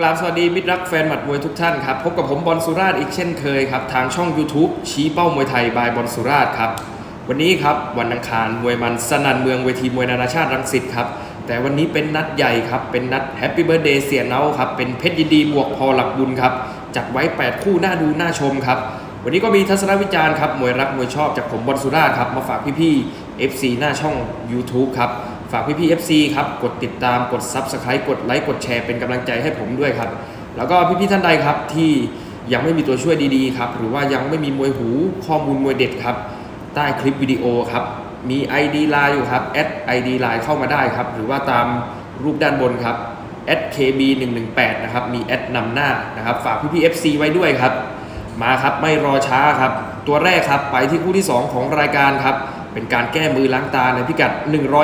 กราบสวัสดีมิตรรักแฟนหมัดมวยทุกท่านครับ พบกับผมบอลสุราชอีกเช่นเคยครับ ทางช่อง YouTube ชี้เป้ามวยไทยบายบอลสุราชครับ วันนี้ครับวันอังคารมวยมันสนันเมืองเวทีมวยนานาชาติรังสิตครับ แต่วันนี้เป็นนัดใหญ่ครับ เป็นนัดแฮปปี้เบ t ร์เดย์เสียเนาครับ เป็นเพชรยินดีบวกพอหลักบุญครับ จัดไว้ 8 คู่น่าดูน่าชมครับ วันนี้ก็มีทัศนวิจารณ์ครับมวยรักมวยชอบจากผมบอลสุราชครับมาฝากพี่ๆ FC หน้าช่อง YouTube ครับ ฝากพี่ๆ FC ครับ กดติดตามกด Subscribe กดไลค์กดแชร์เป็นกำลังใจให้ผมด้วยครับ แล้วก็พี่ๆท่านใดครับที่ยังไม่มีตัวช่วยดีๆครับ หรือว่ายังไม่มีมวยหูข้อมูลมวยเด็ดครับ ใต้คลิปวิดีโอครับ มี ID Line อยู่ครับแอด ID Line เข้ามาได้ครับ หรือว่าตามรูปด้านบนครับ @kb 1 1 8 นะครับ มีแอดนำหน้านะครับ ฝากพี่ๆ FC ไว้ด้วยครับ มาครับไม่รอช้าครับ ตัวแรกครับไปที่คู่ที่ 2 ของรายการครับ เป็นการแก้มือล้างตาในพิกัด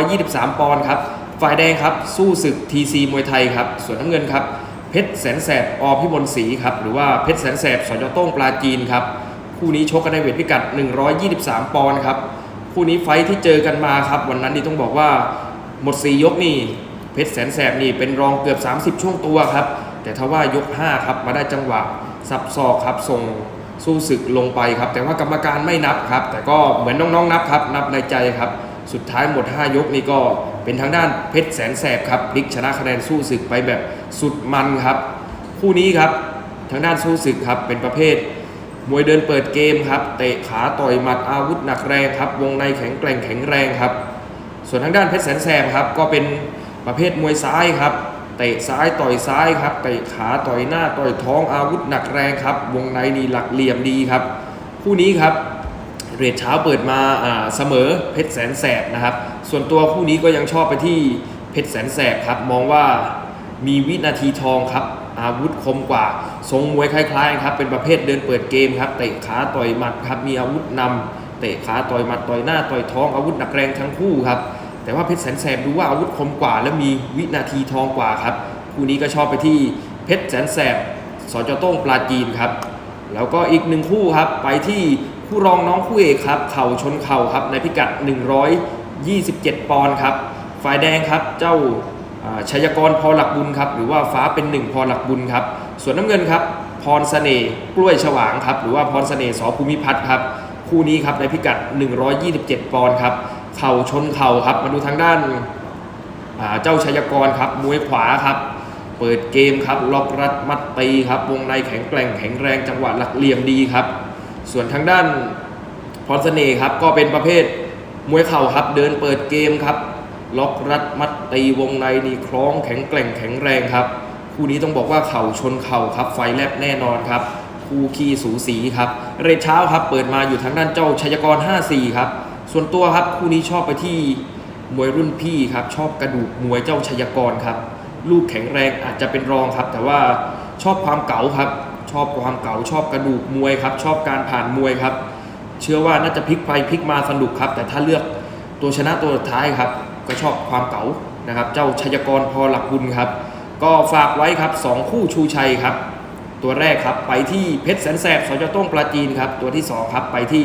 123 ปอนด์ครับ ฝ่ายแดงครับสู้ศึก TC มวยไทยครับ ส่วนน้ำเงินครับเพชรแสนแสบอพิมลศรีครับ หรือว่าเพชรแสนแสบสจโต้งปลาจีนครับ คู่นี้ชกกันในเวทพิกัด 123 ปอนด์ครับ คู่นี้ไฟที่เจอกันมาครับ วันนั้นนี่ต้องบอกว่าหมด 4 ยกนี่เพชรแสนแสบนี่เป็นรองเกือบ 30 ช่วงตัวครับ แต่ถ้าว่ายก 5 ครับ มาได้จังหวะสับศอกครับส่ง สู้ศึกลงไปครับ แต่ว่ากรรมการไม่นับครับ แต่ก็เหมือนน้องๆนับครับ นับในใจครับ สุดท้ายหมด 5 ยกนี่ก็เป็นทางด้านเพชรแสนแสบครับพลิกชนะคะแนนสู้ศึกไปแบบสุดมันครับ คู่นี้ครับทางด้านสู้ศึกครับเป็นประเภท มวยเดินเปิดเกมครับเตะขาต่อยหมัดอาวุธหนักแรงครับ วงในแข็งแกร่งแข็งแรงครับ ส่วนทางด้านเพชรแสนแสบครับก็เป็นประเภทมวยซ้ายครับ เตะซ้ายต่อยซ้ายครับเตะขาต่อยหน้าต่อยท้องอาวุธหนักแรงครับ วงในนี่หลักเหลี่ยมดีครับคู่นี้ครับเรทเช้าเปิดมาเสมอเพชรแสนแสบนะครับ ส่วนตัวคู่นี้ก็ยังชอบไปที่เพชรแสนแสบครับ มองว่ามีวินาทีทองครับ อาวุธคมกว่า ทรงมวยคล้ายๆครับเป็นประเภทเดินเปิดเกมครับเตะขาต่อยหมัดครับมีอาวุธนำเตะขาต่อยหมัดต่อยหน้าต่อยท้องอาวุธหนักแรงทั้งคู่ครับ แต่ว่าเพชรแสนแสบดูว่าอาวุธคมกว่า และมีวินาทีทองกว่าครับคู่นี้ก็ชอบไปที่เพชรแสนแสบสจโต้งปลาจีนครับ แล้วก็อีกหนึ่งคู่ครับไปที่คู่รองน้องคู่เอกครับเข่าชนเข่าครับในพิกัด 127 ปอนด์ครับฝ่ายแดงครับเจ้าอ่าชัยกรพอหลักบุญครับหรือว่าฟ้าเป็นหนึ่งพอหลักบุญครับส่วนน้ำเงินครับพรเสน่ห์กล้วยฉวางครับหรือว่าพรเสน่ห์สอภูมิพัฒน์ครับคู่นี้ครับในพิกัด 127 ปอนด์ครับ เข่าชนเข่าครับ มาดูทางด้านเจ้าชัยกรครับมวยขวาครับ เปิดเกมครับล็อกรัดมัดตีครับ วงในแข็งแกร่งแข็งแรงจังหวะหลักเหลี่ยมดีครับ ส่วนทางด้านพรสเสน่ห์ครับก็เป็นประเภทมวยเข่าครับ เดินเปิดเกมครับ ล็อกรัดมัดตีวงในนี่คล้องแข็งแกร่งแข็งแรงครับคู่นี้ต้องบอกว่าเข่าชนเข่าครับ ไฟแลบแน่นอนครับคู่ขี้สูสีครับ เรทเช้าครับ เปิดมาอยู่ทางด้านเจ้าชัยกร 54 ครับ ส่วนตัวครับคู่นี้ชอบไปที่มวยรุ่นพี่ครับชอบกระดูกมวยเจ้าชัยกรครับ ลูกแข็งแรงอาจจะเป็นรองครับ แต่ว่าชอบความเก๋าครับ ชอบความเก๋าชอบกระดูกมวยครับ ชอบการผ่านมวยครับ เชื่อว่าน่าจะพลิกไปพลิกมาสนุกครับ แต่ถ้าเลือกตัวชนะตัวสุดท้ายครับ ก็ชอบความเก๋านะครับ เจ้าชัยกรพอหลักบุญครับ ก็ฝากไว้ครับสองคู่ชูชัยครับ ตัวแรกครับไปที่เพชรแสนแสบสจโต้งปลาจีนครับตัวที่สองครับไปที่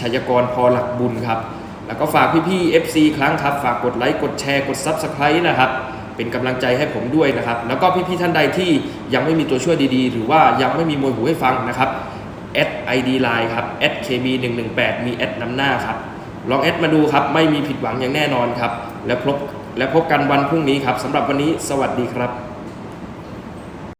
ชัยกรพอหลักบุญครับ แล้วก็ฝากพี่ๆ FC ครั้งครับ ฝากกดไลค์กดแชร์กด Subscribe นะครับ เป็นกำลังใจให้ผมด้วยนะครับ แล้วก็พี่ๆท่านใดที่ยังไม่มีตัวช่วยดีๆ หรือว่ายังไม่มีมวยหูให้ฟังนะครับแอด ID Line ครับแอด KB 1 1 8 มีแอดนำหน้าครับ ลองแอดมาดูครับ ไม่มีผิดหวังอย่างแน่นอนครับ แล้วพบและพบกันวันพรุ่งนี้ครับสำหรับวันนี้สวัสดีครับ